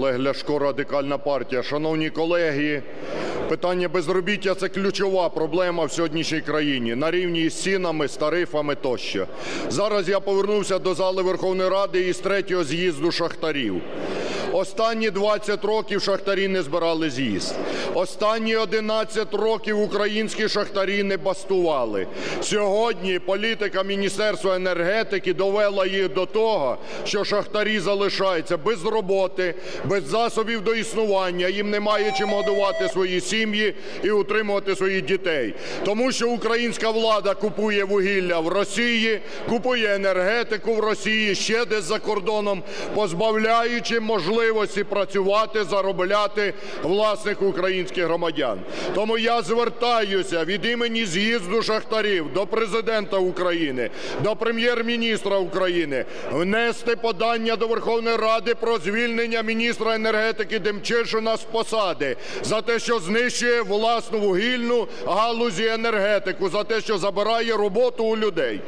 Олег Ляшко, Радикальна партія. Шановні колеги, питання безробіття – це ключова проблема в сьогоднішній країні на рівні з цінами, з тарифами тощо. Зараз я повернувся до зали Верховної Ради із третього з'їзду шахтарів. Останні 20 років шахтарі не збирали з'їзд. Останні 11 років українські шахтарі не бастували. Сьогодні політика Міністерства енергетики довела їх до того, що шахтарі залишаються без роботи, без засобів до існування, їм немає чим годувати свої сім'ї і утримувати своїх дітей. Тому що українська влада купує вугілля в Росії, купує енергетику в Росії, ще десь за кордоном, позбавляючи можливості працювати, заробляти власних українських громадян. Тому я звертаюся від імені з'їзду шахтарів до Президента України, до Прем'єр-міністра України внести подання до Верховної Ради про звільнення міністра енергетики Демчишина з посади за те, що знищує власну вугільну галузі енергетику, за те, що забирає роботу у людей.